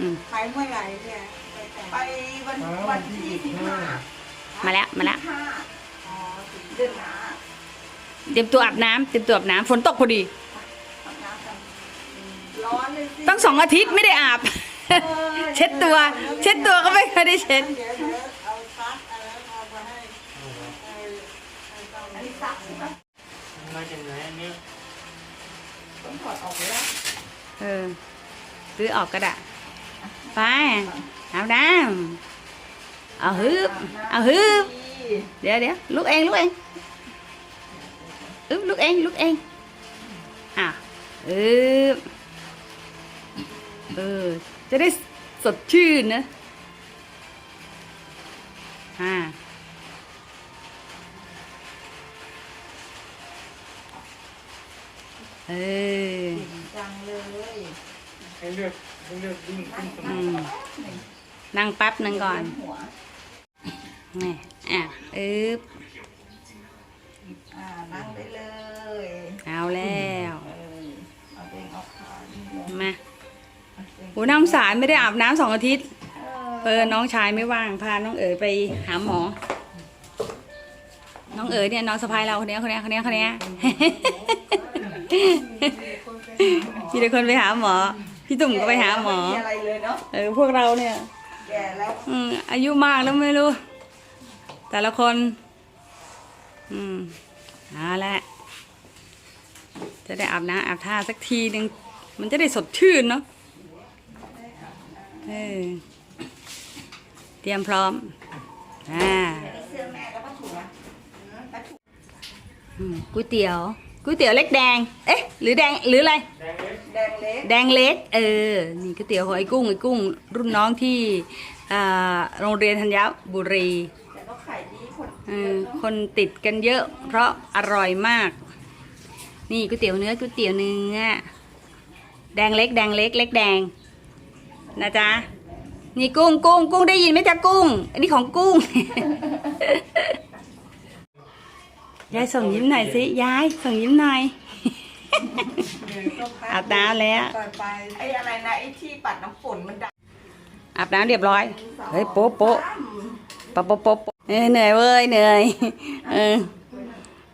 อืมไปเมื่อไหร่เนี่ย ไปวันอ๋อวันที่ยี่สิบห้ามาแล้วมาแล้วห้าอ๋อเดือนหน้าเตรียมตัวอาบน้ำเตรียมตัวอาบน้ำฝนตกพอดี อาบน้ำกันร้อนเลยสิต้องสองอาทิตย์ไม่ได้อาบ เช็ดตัว เช็ดตัวก็ไม่เคยได้เช็ด เดี๋ยวเดี๋ยวเอาซักอะไรเอามาให้เอออันนี้ซักใช่ไหมมาจากไหนอันนี้ต้องถอดออกแล้ว เออซื้อออกก็ได้ ไปอาบน้ำเอาฮึบเอาฮึบเดี๋ยวเดี๋ยวลุกเองลุกเองอึ๊บลุกเองลุกเองอะอึ๊บเออจะได้สดชื่นนะอ่าเออจังเลยให้ เลือกให้เลือกวิ่งขึ้นสอืมามนั่งแป๊บหนึ่งก่อนหัวนี่อะอึ๊บอ่านั่งได้เลยเอาแล้วเออเอาตัวเองเอาขานี่ลงมาเอาตัวเองโหน้องสารไม่ได้อาบน้ำสองอาทิตย์เอเอออน้องชายไม่ว่างพาน้องเอ๋ยไปหาหมอ น้องเอ๋ยเนี่ยน้องสะพายเราคนเนี้ยคนเนี้ยคนเนี้ยคนเนี้ย มีแต่คนไปหาหมอ พี่ตุ่มก็ไปหาหมอ ไอะไรเลยเนาะเออพวกเราเนี่ย แก่แล้ว อืมอายุมากแล้วไม่รู้ แต่ละคน อืมเอาละจะได้อาบน้ำอาบท่าสักทีหนึ่งมันจะได้สดชื่นเนาะเออเตรียมพร้อมอ่าอันนี้เสื้อแม่ก็ผ้าถุงนะอืมผ้าถุงอืมก๋วยเตี๋ยวก๋วยเตี๋ยวเล็กแดง เอ๊ะ หรือแดงหรืออะไร แดงเล็ก แดงเล็ก แดงเล็ก เออ นี่ก๋วยเตี๋ยวของไอ้กุ้งไอ้กุ้ง รุ่นน้องที่อ่าโรงเรียนธัญบุรีแต่ก็ขายดีคนเออคนติดกันเยอะ เพราะอร่อยมาก นี่ก๋วยเตี๋ยวเนื้อก๋วยเตี๋ยวเนื้อ แดงเล็ก แดงเล็ก เล็กแดง นะจ๊ะ นี่กุ้งกุ้งกุ้งได้ยินไหมจ๊ะกุ้ง อันนี้ของกุ้ง ยายส่งยิ้มหน่อยสิ ยายส่งยิ้มหน่อย อาบน้ำแล้วต่อไปไอ้อะไรนะไอ้ที่ปัดน้ำฝนมันดังอาบน้ำเรียบร้อย เฮ้ยโป๊ะโป๊ะโป๊ะโป๊ะโป๊ะโป๊ะเออเหนื่อยเว้ยเหนื่อยเออ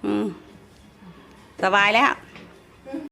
อืมสบายแล้ว